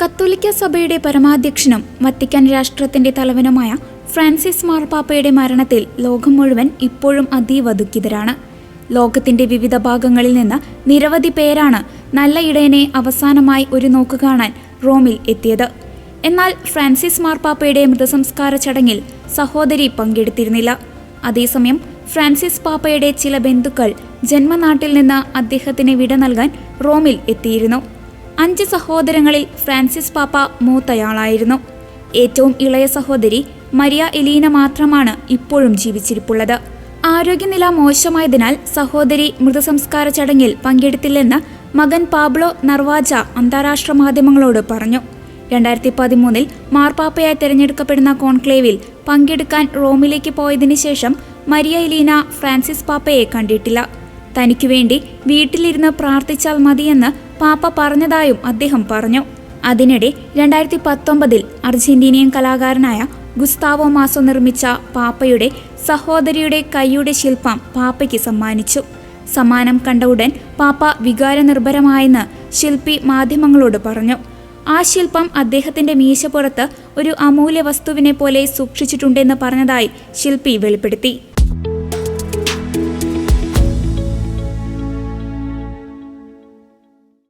കത്തോലിക്ക സഭയുടെ പരമാധ്യക്ഷനും വത്തിക്കാൻ രാഷ്ട്രത്തിന്റെ തലവനുമായ ഫ്രാൻസിസ് മാർപ്പാപ്പയുടെ മരണത്തിൽ ലോകം മുഴുവൻ ഇപ്പോഴും അതീവ ദുഃഖിതരാണ് ലോകത്തിന്റെ വിവിധ ഭാഗങ്ങളിൽ നിന്ന് നിരവധി പേരാണ് നല്ല ഇടയനെ അവസാനമായി ഒരു നോക്ക് കാണാൻ റോമിൽ എത്തിയത്. എന്നാൽ ഫ്രാൻസിസ് മാർപ്പാപ്പയുടെ മൃതസംസ്കാര ചടങ്ങിൽ സഹോദരി പങ്കെടുത്തിരുന്നില്ല. അതേസമയം ഫ്രാൻസിസ് പാപ്പയുടെ ചില ബന്ധുക്കൾ ജന്മനാട്ടിൽ നിന്ന് അദ്ദേഹത്തിന് വിട നൽകാൻ റോമിൽ എത്തിയിരുന്നു. അഞ്ച് സഹോദരങ്ങളിൽ ഫ്രാൻസിസ് പാപ്പ മൂത്തയാളായിരുന്നു. ഏറ്റവും ഇളയ സഹോദരി മരിയ എലീന മാത്രമാണ് ഇപ്പോഴും ജീവിച്ചിരിപ്പുള്ളത്. ആരോഗ്യനില മോശമായതിനാൽ സഹോദരി മൃതസംസ്കാര ചടങ്ങിൽ പങ്കെടുത്തില്ലെന്ന് മകൻ പാബ്ലോ നർവാജ അന്താരാഷ്ട്ര മാധ്യമങ്ങളോട് പറഞ്ഞു. രണ്ടായിരത്തി പതിമൂന്നിൽ മാർപ്പാപ്പയായി തിരഞ്ഞെടുക്കപ്പെടുന്ന കോൺക്ലേവിൽ പങ്കെടുക്കാൻ റോമിലേക്ക് പോയതിനു ശേഷം മരിയ എലീന ഫ്രാൻസിസ് പാപ്പയെ കണ്ടിട്ടില്ല. തനിക്കു വേണ്ടി വീട്ടിലിരുന്ന് പ്രാർത്ഥിച്ചാൽ മതിയെന്ന് പാപ്പ പറഞ്ഞതായും അദ്ദേഹം പറഞ്ഞു. അതിനിടെ രണ്ടായിരത്തി പത്തൊമ്പതിൽ അർജന്റീനിയൻ കലാകാരനായ ഗുസ്താവോ മാസോ നിർമ്മിച്ച പാപ്പയുടെ സഹോദരിയുടെ കൈയുടെ ശില്പം പാപ്പയ്ക്ക് സമ്മാനിച്ചു. സമ്മാനം കണ്ട ഉടൻ പാപ്പ വികാരനിർഭരമായെന്ന് ശില്പി മാധ്യമങ്ങളോട് പറഞ്ഞു. ആ ശില്പം അദ്ദേഹത്തിന്റെ മീശപ്പുറത്ത് ഒരു അമൂല്യ വസ്തുവിനെ പോലെ സൂക്ഷിച്ചിട്ടുണ്ടെന്ന് പറഞ്ഞതായി ശില്പി വെളിപ്പെടുത്തി.